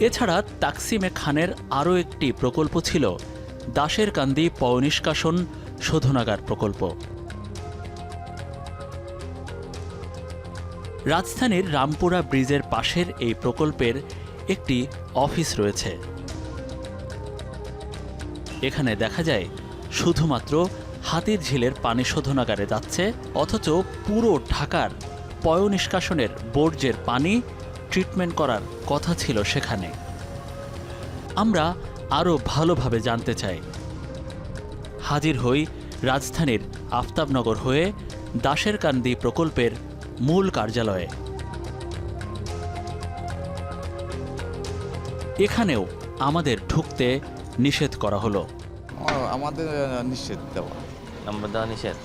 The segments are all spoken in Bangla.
এছাড়া তাকসিমে খানের আরও একটি প্রকল্প ছিল দাসের কান্দি পয়নিষ্কাশন শোধনাগার প্রকল্প। রাজধানীর রামপুরা ব্রিজের পাশের এই প্রকল্পের একটি অফিস রয়েছে। এখানে দেখা যায়, শুধুমাত্র হাতির ঝিলের পানি শোধনাগারে যাচ্ছে, অথচ পুরো ঢাকার পয়নিষ্কাশনের বর্জ্যের পানি ট্রিটমেন্ট করার কথা ছিল সেখানে। আমরা আরও ভালোভাবে জানতে চাই। হাজির হই রাজধানীর আফতাবনগর হয়ে দাসের কান্দি প্রকল্পের মূল কার্যালয়ে। এখানেও আমাদের ঢুকতে নিষেধ করা হলো। আমাদের নিষেধ দেওয়া। নাম্বার দেওয়া নিষেধ।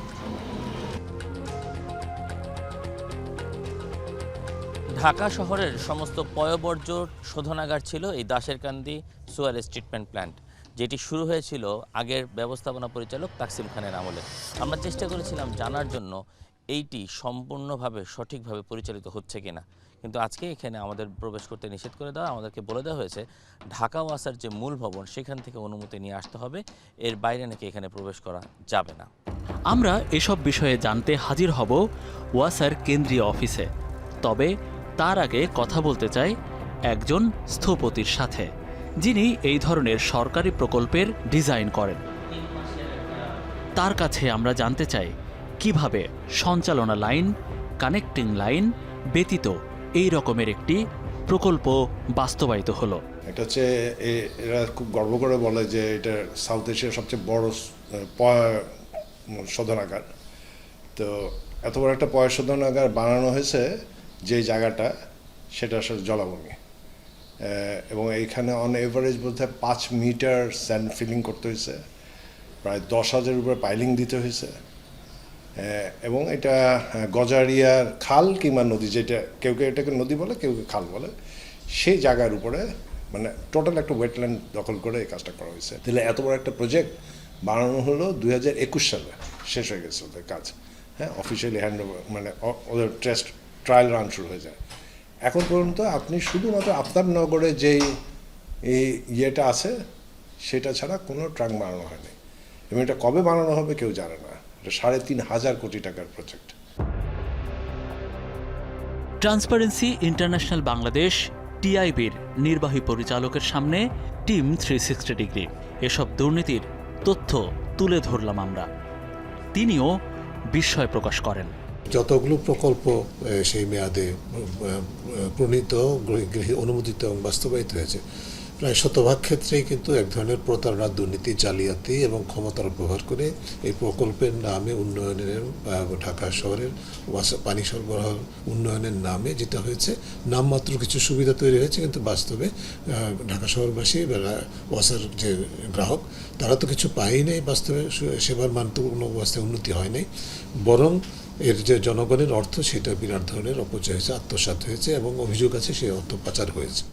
ঢাকা শহরের সমস্ত পয়বর্জ্য শোধনাগার ছিল এই দাসেরকান্দি সুয়ারেজ ট্রিটমেন্ট প্ল্যান্ট, যেটি শুরু হয়েছিল আগের ব্যবস্থাপনা পরিচালক তাকসিম খানের আমলে। আমরা চেষ্টা করেছিলাম জানার জন্য এইটি সম্পূর্ণভাবে সঠিকভাবে পরিচালিত হচ্ছে কিনা। কিন্তু আজকে এখানে আমাদের প্রবেশ করতে নিষেধ করে দেওয়া, আমাদেরকে বলে দেওয়া হয়েছে, ঢাকা ওয়াসার যে মূল ভবন, সেখান থেকে অনুমতি নিয়ে আসতে হবে, এর বাইরে নাকি এখানে প্রবেশ করা যাবে না। আমরা এসব বিষয়ে জানতে হাজির হব ওয়াসার কেন্দ্রীয় অফিসে। তবে তার আগে কথা বলতে চাই একজন স্থপতির সাথে, যিনি এই ধরনের সরকারি প্রকল্পের ডিজাইন করেন। তার কাছে আমরা জানতে চাই, কীভাবে সঞ্চালনা লাইন, কানেক্টিং লাইন ব্যতীত এই রকমের একটি প্রকল্প বাস্তবায়িত হলো? এটা হচ্ছে এরা খুব গর্ব করে বলে যে এটা সাউথ এশিয়ার সবচেয়ে বড় শোধনাগার। তো এত বড় একটা পয় শোধনাগার বানানো হয়েছে যে জায়গাটা, সেটা আসলে জলাভূমি। এবং এইখানে অন এভারেজ বলতে পাঁচ মিটার স্যান্ড ফিলিং করতে হয়েছে, প্রায় দশ হাজার উপরে পাইলিং দিতে হয়েছে। এবং এটা গজারিয়ার খাল কিংবা নদী যেটা, কেউ কেউ এটাকে নদী বলে, কেউ কেউ খাল বলে, সেই জায়গার উপরে মানে টোটাল একটা ওয়েটল্যান্ড দখল করে এই কাজটা করা হয়েছে। তাহলে এত বড় একটা প্রজেক্ট বানানো হলো দুই হাজার একুশ সালে, শেষ হয়ে গেছে ওদের কাজ। হ্যাঁ অফিসিয়ালি হ্যান্ড মানে ওদের টেস্ট ট্রায়াল রান শুরু হয়ে যায়। এখন পর্যন্ত আপনি শুধুমাত্র আপনার নগরে যেই এই ইয়েটা আছে, সেটা ছাড়া কোনো ট্রাক বানানো হয়নি। এবং এটা কবে বানানো হবে কেউ জানে না। এটা সাড়ে তিন হাজার কোটি টাকার প্রজেক্ট ট্রান্সপারেন্সি ইন্টারন্যাশনাল বাংলাদেশ টিআইবির নির্বাহী পরিচালকের সামনে টিম থ্রি সিক্সটি ডিগ্রি। এসব দুর্নীতির তথ্য তুলে ধরলাম আমরা। তিনিও বিস্ময় প্রকাশ করেন। যতগুলো প্রকল্প সেই মেয়াদে প্রণীত অনুমোদিত এবং বাস্তবায়িত হয়েছে। প্রায় শতভাগ ক্ষেত্রেই কিন্তু এক ধরনের প্রতারণা, দুর্নীতি, জালিয়াতি এবং ক্ষমতার ব্যবহার করে এই প্রকল্পের নামে উন্নয়নের ঢাকা শহরের পানি সরবরাহ উন্নয়নের নামে যেটা হয়েছে, নামমাত্র কিছু সুবিধা তৈরি হয়েছে কিন্তু বাস্তবে ঢাকা শহরবাসী ওয়াসার যে গ্রাহক, তারা তো কিছু পায়ই নাই, বাস্তবে সেবার মান তো কোনো অবস্থায় উন্নতি হয় নাই। বরং এর যে জনগণের অর্থ, সেটা বিরাট ধরনের অপচয় হয়েছে আত্মসাত হয়েছে এবং অভিযোগ আছে সেই অর্থ পাচার হয়েছে।